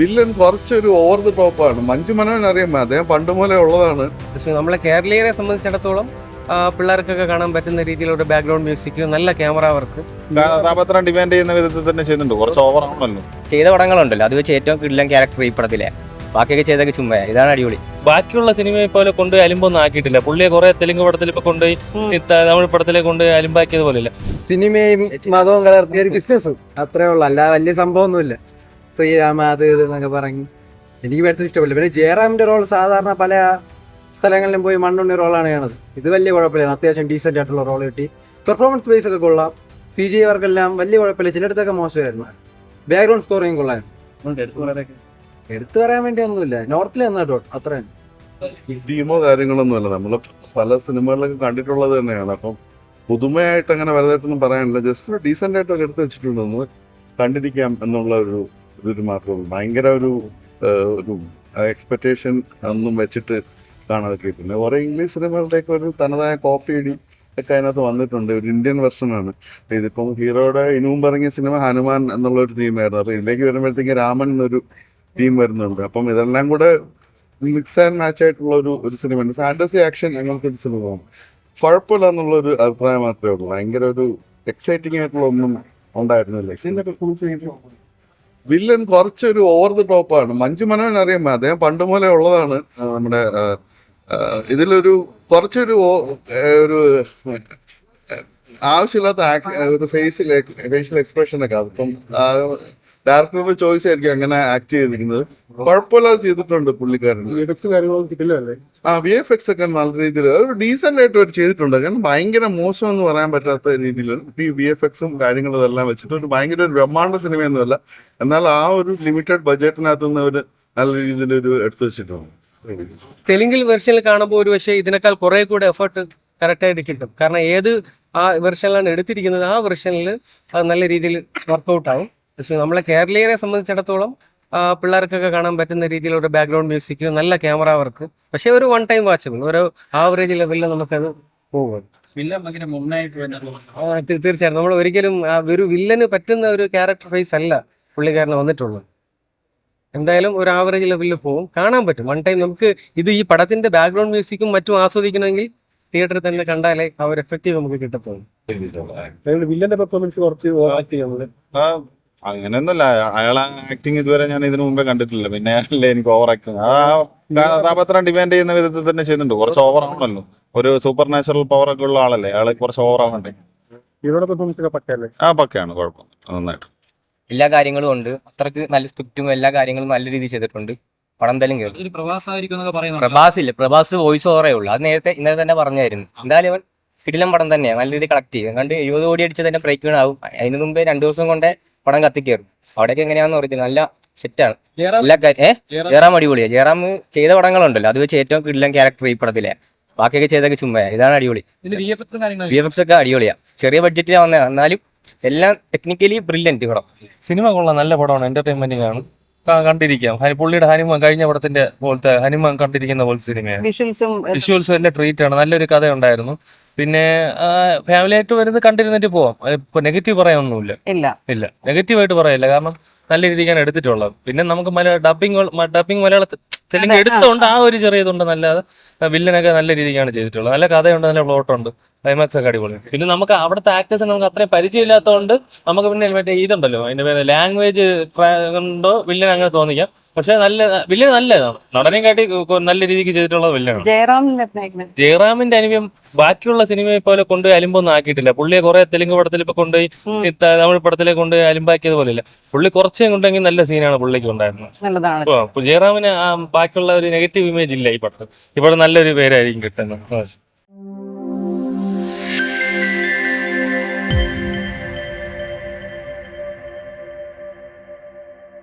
Villain കുറച്ചൊരു over the top ആണ്. മഞ്ജു മനോഹൻ അറിയാം അദ്ദേഹം പണ്ട് മുതലേ ഉള്ളതാണ്. നമ്മളെ കേരളീയരെ സംബന്ധിച്ചിടത്തോളം പിള്ളേർക്കൊക്കെ കാണാൻ പറ്റുന്ന രീതിയിലുള്ള ബാക്ക്ഗ്രൗണ്ട് മ്യൂസിക് നല്ല ക്യാമറ വർക്ക് കഥാപാത്രം ഡിമാൻഡ് ചെയ്യുന്ന വിധത്തിൽ തന്നെ ചെയ്യുന്നുണ്ട്. കുറച്ച് ഓവർ ആണല്ലോ ചെയ്ത പടങ്ങളുണ്ടല്ലോ. അത് വെച്ച് ഏറ്റവും കിടിലൻ ക്യാരക്ടർ ഈ പടത്തിലെ. ബാക്കിയൊക്കെ ചെയ്തൊക്കെ ചുമ്മാ. ഇതാണ് അടിപൊളി. ബാക്കിയുള്ള സിനിമയെ പോലെ കൊണ്ടുപോയി അലിമ്പൊന്നും ആക്കിയിട്ടില്ല. പുള്ളിയെ കുറെ തെലുങ്ക് പടത്തിൽ ഇപ്പൊ കൊണ്ടുപോയി തമിഴ് പടത്തിലേക്ക് കൊണ്ടുപോയി അലിമ്പാക്കിയത് പോലെയല്ല. സിനിമയും മതവും കലർത്തിയ ഒരു ബിസിനസ് അത്രേ ഉള്ളൂ. അല്ല വലിയ സംഭവമൊന്നുമില്ല. ശ്രീരാമ അത് ഇത് എന്നൊക്കെ പറഞ്ഞു. എനിക്ക് പെട്ടെന്ന് ഇഷ്ടപ്പെടില്ല. പിന്നെ ജയറാമിന്റെ റോൾ സാധാരണ പല സ്ഥലങ്ങളിലും പോയി മണ്ണുണ്ണി റോളാണ് ചെയ്യണത് ഇത് വലിയ കുഴപ്പമില്ല അത്യാവശ്യം ഡീസെന്റ് ആയിട്ടുള്ള റോൾ കിട്ടി. പെർഫോമൻസ് ബേസ് ഒക്കെ കൊള്ളാം. സി ജി വർക്കെല്ലാം വലിയ കുഴപ്പമില്ല. ചിലയിടത്തൊക്കെ മോശമായിരുന്നു. ബാക്ക്ഗ്രൗണ്ട് സ്കോറിങ് കൊള്ളായിരുന്നു. എടുത്തു പറയാൻ വേണ്ടി ഒന്നുമില്ല. നോർത്തിൽ എന്നാട്ടോ അത്രയും. ടീമോ കാര്യങ്ങളൊന്നും അല്ല. നമ്മൾ പല സിനിമകളിലൊക്കെ കണ്ടിട്ടുള്ളത് തന്നെയാണ്. അപ്പം പുതുമയായിട്ട് അങ്ങനെ വലുതായിട്ടൊന്നും പറയാനില്ല. ജസ്റ്റ് ഒരു ഡീസെന്റ് ആയിട്ടൊക്കെ എടുത്ത് വെച്ചിട്ടുണ്ടെന്ന് കണ്ടിരിക്കാം എന്നുള്ള ഒരു ഇതൊരു മാത്രമേ ഭയങ്കര ഒരു ഒരു എക്സ്പെക്ടേഷൻ ഒന്നും വെച്ചിട്ട് കാണാതെ പിന്നെ ഓരോ ഇംഗ്ലീഷ് സിനിമകളുടെയൊക്കെ ഒരു തനതായ കോപ്പി ഇടി ഒക്കെ അതിനകത്ത് വന്നിട്ടുണ്ട്. ഒരു ഇന്ത്യൻ വെർഷനാണ് ഇതിപ്പം ഹീറോയുടെ ഇനിയും പറഞ്ഞ സിനിമ ഹനുമാൻ എന്നുള്ള ഒരു തീമായിരുന്നു അപ്പൊ ഇതിലേക്ക് വരുമ്പോഴത്തേക്ക് രാമൻ എന്നൊരു തീം വരുന്നുണ്ട്. അപ്പം ഇതെല്ലാം കൂടെ മിക്സ് ആൻഡ് മാച്ച് ആയിട്ടുള്ള ഒരു ഒരു സിനിമയാണ് ഫാന്റസി ആക്ഷൻ അങ്ങനത്തെ ഒരു സിനിമയാണ് കുഴപ്പമില്ല എന്നുള്ളൊരു അഭിപ്രായം മാത്രമേ ഉള്ളൂ. ഭയങ്കര ഒരു എക്സൈറ്റിംഗ് ആയിട്ടുള്ള ഒന്നും ഉണ്ടായിരുന്നില്ല. സിനിമ ഫുൾ വില്ലൻ കുറച്ചൊരു ഓവർ ദി ടോപ്പ് ആണ്. മഞ്ജു മനോഹൻ അറിയാമോ അദ്ദേഹം പണ്ട് മുതലേ ഉള്ളതാണ്. നമ്മുടെ ഇതിലൊരു കുറച്ചൊരു ഒരു ആവശ്യമില്ലാത്ത ഒരു ഫേസിൽ ഫേഷ്യൽ എക്സ്പ്രഷൻ ഒക്കെ. അതിപ്പം ഡയറക്ടറുടെ ചോയ്സ് ആയിരിക്കും അങ്ങനെ ആക്ട് ചെയ്തിരിക്കുന്നത്. കുഴപ്പമില്ലാതെ ചെയ്തിട്ടുണ്ട് പുള്ളിക്കാരൻ. ആ വി എഫ് എക്സ് ഒക്കെ നല്ല രീതിയിൽ ഒരു ഡീസെന്റ് ആയിട്ട് അവർ ചെയ്തിട്ടുണ്ട്. കാരണം ഭയങ്കര മോശം എന്ന് പറയാൻ പറ്റാത്ത രീതിയിൽ ഈ വി എഫ് എക്സും കാര്യങ്ങളും ഇതെല്ലാം വെച്ചിട്ട് ഒരു ഭയങ്കര ഒരു ബ്രഹ്മാണ്ട സിനിമയൊന്നുമല്ല എന്നാൽ ആ ഒരു ലിമിറ്റഡ് ബഡ്ജറ്റിനകത്ത് നിന്ന് അവർ നല്ല രീതിയിൽ ഒരു എടുത്തു വെച്ചിട്ടുണ്ട്. തെലുങ്കിൽ വെർഷനിൽ കാണുമ്പോൾ ഒരു പക്ഷേ ഇതിനേക്കാൾ കുറെ കൂടെ എഫേർട്ട് കറക്റ്റായിട്ട് കിട്ടും. കാരണം ഏത് ആ വെർഷനിലാണ് എടുത്തിരിക്കുന്നത് ആ വെർഷനിൽ അത് നല്ല രീതിയിൽ വർക്കൗട്ട് ആവും. പക്ഷേ നമ്മളെ കേരളീയരെ സംബന്ധിച്ചിടത്തോളം പിള്ളേർക്കൊക്കെ കാണാൻ പറ്റുന്ന രീതിയിലുള്ള ബാക്ക്ഗ്രൗണ്ട് മ്യൂസിക് നല്ല ക്യാമറ വർക്ക് പക്ഷേ ഒരു വൺ ടൈം വാച്ചബിൾ ഒരു ആവറേജ് ലെവലിൽ നമുക്കത് പോകും തീർച്ചയായിട്ടും. തീർച്ചയായും നമ്മൾ ഒരിക്കലും ഒരു വില്ലന് പറ്റുന്ന ഒരു ക്യാരക്ടർ ഫേസ് അല്ല പുള്ളിക്കാരന് വന്നിട്ടുള്ളത്. എന്തായാലും ഒരു ആവറേജ് ലെവലിൽ പോകും കാണാൻ പറ്റും. വൺ ടൈം നമുക്ക് ഇത് ഈ പടത്തിന്റെ ബാക്ക്ഗ്രൗണ്ട് മ്യൂസിക്കും മറ്റും ആസ്വദിക്കണമെങ്കിൽ തിയേറ്ററിൽ തന്നെ കണ്ടാലേ ആ ഒരു എഫക്റ്റീവ് നമുക്ക് കിട്ടത്തുള്ളൂ. വില്ലന്റെ പെർഫോമൻസ് കുറച്ച് ആ, അങ്ങനെയൊന്നുമില്ല. അയാൾ ആക്ടിങ് ഇതുവരെ ഞാൻ ഇതിനു മുമ്പേ കണ്ടിട്ടില്ല. പിന്നെ അയാളല്ലേ എനിക്ക് ഓവർ ആക്ടിങ് ആ കഥാപാത്രം ഡിമാൻഡ് ചെയ്യുന്ന വിധത്തിൽ തന്നെ ചെയ്യുന്നുണ്ട്. കുറച്ച് ഓവർ ആണല്ലോ ഒരു സൂപ്പർ നാച്ചുറൽ പവർ ഒക്കെ ഉള്ള ആളല്ലേ. അയാൾ കുറച്ച് ഓവർ ആവണ്ടേ? ആ പക്കയാണ്. കുഴപ്പം. നന്നായിട്ട്. എല്ലാ കാര്യങ്ങളും ഉണ്ട്. അത്രയ്ക്ക് നല്ല സ്ക്രിപ്റ്റും എല്ലാ കാര്യങ്ങളും നല്ല രീതിയിൽ ചെയ്തിട്ടുണ്ട്. പടം എന്തായാലും കേൾക്കും പ്രഭാസ് ഇല്ല പ്രഭാസ് വോയിസ് ഓവറേ ഉള്ളൂ. അത് നേരത്തെ ഇന്നലെ തന്നെ പറഞ്ഞായിരുന്നു. എന്തായാലും ഇവൻ കിടിലം പടം തന്നെയാണ് നല്ല രീതിയിൽ കളക്ട് ചെയ്യും. കണ്ട് എഴുപത് കോടി അടിച്ച് തന്നെ ബ്രേക്ക് ആവും. അതിന് മുമ്പേ രണ്ടു ദിവസം കൊണ്ട് പടം കത്തിക്കയറും അവിടെയൊക്കെ എങ്ങനെയാന്ന് പറയുന്നത് നല്ല സെറ്റാണ് എല്ലാ ഏഹ് ജയറാം അടിപൊളിയാ. ജയറാം ചെയ്ത പടങ്ങളുണ്ടല്ലോ. അത് വെച്ച് ഏറ്റവും കിടിലൻ ക്യാരക്ടർ ഈ പടത്തിലെ. ബാക്കിയൊക്കെ ചെയ്തൊക്കെ ചുമ്മാ. ഇതാണ് അടിപൊളി. വി എഫ് എക്സും ഒക്കെ അടിപൊളിയാ. ചെറിയ ബഡ്ജറ്റിലാണ് വന്നത് എന്നാലും എല്ലാം ടെക്നിക്കലി ബ്രില്യന്റ് പടം. സിനിമ കൊള്ളാം. നല്ല പടമാണ്. എന്റർടൈൻമെന്റിംഗ് ആണ് ക- കണ്ടിരിക്കാം. ഹനി- പുള്ളിയുടെ ഹനുമാൻ കഴിഞ്ഞ പടത്തിന്റെ പോലത്തെ ഹനുമാൻ കണ്ടിരിക്കുന്ന പോലത്തെ സിനിമയാണ്. വിഷ്വൽസും വിഷ്വൽസും എല്ലാം ട്രീറ്റ് ആണ്. നല്ലൊരു കഥ ഉണ്ടായിരുന്നു പിന്നെ ഫാമിലി ആയിട്ട് വരുന്നത് കണ്ടിരുന്നിട്ട് പോവാം. ഇപ്പൊ നെഗറ്റീവ് പറയാനൊന്നുമില്ല. ഇല്ല. ഇല്ല. നെഗറ്റീവ് ആയിട്ട് പറയില്ല. കാരണം നല്ല രീതിക്കാണ് എടുത്തിട്ടുള്ളത്. പിന്നെ നമുക്ക് മല ഡബിങ് ഡബിങ് മലയാളത്തിൽ തെലുങ്ക് എടുത്തോണ്ട് ആ ഒരു ചെറിയ ഇതുണ്ട് നല്ലാതെ വില്ലനൊക്കെ നല്ല രീതിക്കാണ് ചെയ്തിട്ടുള്ളത്. നല്ല കഥയുണ്ട് നല്ല പ്ലോട്ട് ഉണ്ട്. ക്ലൈമാക്സ് ഒക്കെ അടിപൊളി. പിന്നെ നമുക്ക് അവിടുത്തെ ആക്ടേഴ്സ് നമുക്ക് അത്രയും പരിചയമില്ലാത്തതുകൊണ്ട് നമുക്ക് പിന്നെ മറ്റേ ഇതുണ്ടല്ലോ അതിന്റെ പേര് ലാംഗ്വേജ് ഉണ്ടോ വില്ലൻ അങ്ങനെ തോന്നിക്കാം. പക്ഷെ നല്ല വില്ലൻ നല്ലതാണ്. നടനെയും കാട്ടി നല്ല രീതിക്ക് ചെയ്തിട്ടുള്ള വില്ലനാണ് ജയറാമിന്റെ അനുഭവം ബാക്കിയുള്ള സിനിമയെ പോലെ കൊണ്ടുപോയി അലിമ്പൊന്നും ആക്കിയിട്ടില്ല. പുള്ളിയെ കുറെ തെലുങ്ക് പടത്തിൽ ഇപ്പൊ കൊണ്ടുപോയി തമിഴ് പടത്തിലേക്ക് കൊണ്ടുപോയി അലിമ്പാക്കിയത് പോലെയല്ല. പുള്ളി കുറച്ചേ കൊണ്ടെങ്കിൽ നല്ല സീനാണ് പുള്ളിക്ക് ഉണ്ടായിരുന്നത്. ജയറാമിന് ബാക്കിയുള്ള ഒരു നെഗറ്റീവ് ഇമേജ് ഇല്ല ഈ പടത്തിൽ ഇവിടെ നല്ലൊരു പേരായിരിക്കും കിട്ടുന്നത്.